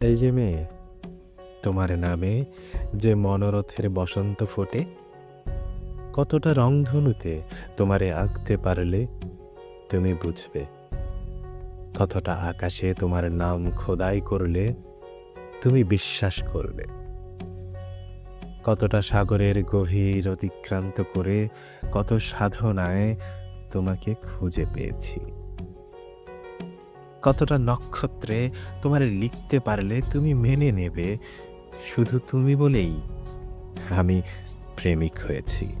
এই যে মেয়ে, তোমার নামে যে মনোরথের বসন্ত ফোটে, কতটা রংধনুতে তোমারে আঁকতে পারলে তুমি বুঝবে। কতটা আকাশে তোমার নাম খোদাই করলে তুমি বিশ্বাস করবে। কতটা সাগরের গভীর অতিক্রান্ত করে কত সাধনায় তোমাকে খুঁজে পেয়েছি। কতটা নক্ষত্রে তোমার লিখতে পারলে তুমি মেনে নেবে। শুধু তুমি বলেই আমি প্রেমিক হয়েছি।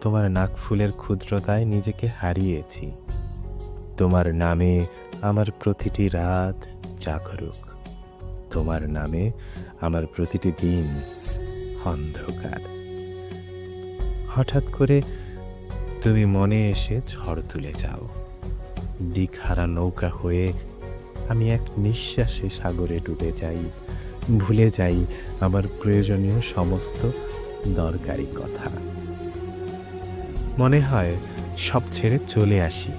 তোমার নাক ফুলের ক্ষুদ্রতায় নিজেকে হারিয়েছি। তোমার নামে আমার প্রতিটি রাত জাগরুক। তোমার নামে আমার প্রতিটি দিন অন্ধকার। হঠাৎ করে তুমি মনে এসে ঝড় তুলে যাও। দিকহারা নৌকা হয়ে আমি এক নিঃশ্বাসে সাগরে ডুবে যাই। ভুলে যাই আমার প্রয়োজনীয় সমস্ত দরকারি কথা। মনে হয় সব ছেড়ে চলে আসি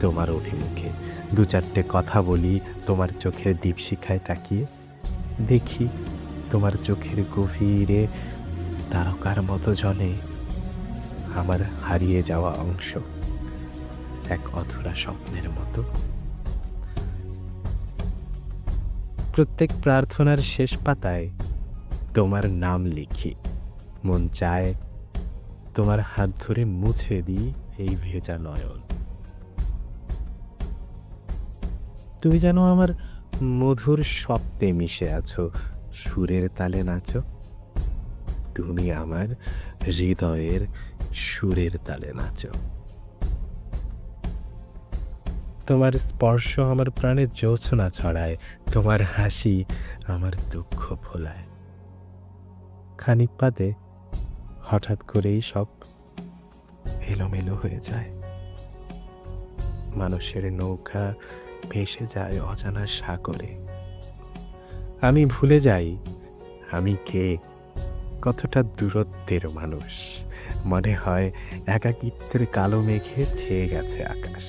তোমার অভিমুখে। দু চারটে কথা বলি, তোমার চোখের দীপশিখায় তাকিয়ে দেখি তোমার চোখের গভীরে তারকার মতো জলে আমার হারিয়ে যাওয়া অংশ। এক অধুরা স্বপ্নের মতো। প্রত্যেক প্রার্থনার শেষ পাতায় তোমার নাম লিখি। মন চায় তোমার হাত ধরে মুছে দিই এই ভেজা নয়ন। তুমি যেন আমার মধুর স্বপ্নে মিশে আছো, সুরের তালে নাচো। তুমি আমার হৃদয়ের সুরের তালে নাচো। তোমার স্পর্শ আমার প্রাণে জোছনা ছড়ায়, তোমার হাসি আমার দুঃখ ভোলায়। খানিক বাদে হঠাৎ করেই সব এলোমেলো হয়ে যায়। মানুষের নৌকা ভেসে যায় অজানা সাগরে। আমি ভুলে যাই, আমি কে? কতটা দূরত্বের মানুষ? মনে হয় একাকিত্বের কালো মেঘে ছেয়ে গেছে আকাশ।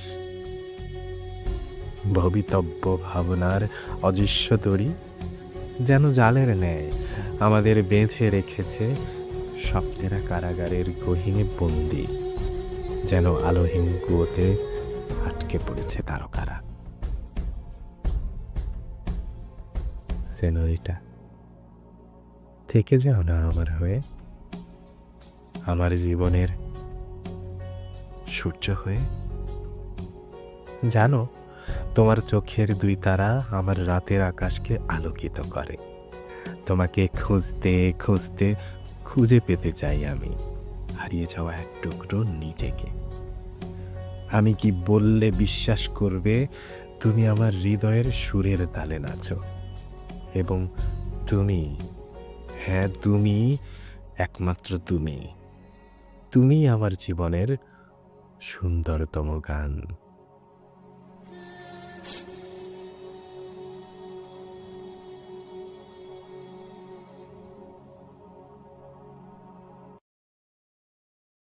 ভবিতব্য ভাবনার অদৃশ্য তরি। যেন জালের ন্যায় আমাদের বেঁধে রেখেছে স্বপ্নেরা কারাগারের গহীনে বন্দি। যেন আলোহীন কুয়োতে আটকে পড়েছে তারকারা। সেনরিটা থেকে যাও না আমার হয়ে। আমার জীবনের সূর্য হয়ে। জানো তোমার চোখের দুই তারা আমার রাতের আকাশকে আলোকিত করে। তোমাকে খুঁজতে খুঁজতে খুঁজে পেতে চাই আমি। হারিয়ে যাওয়া এক টুকরো নিজেকে। আমি কি বললে বিশ্বাস করবে? তুমি আমার হৃদয়ের সুরের তালে নাচো। এবং তুমি হ্যাঁ তুমি, একমাত্র তুমি। তুমি আমার জীবনের সুন্দরতম গান।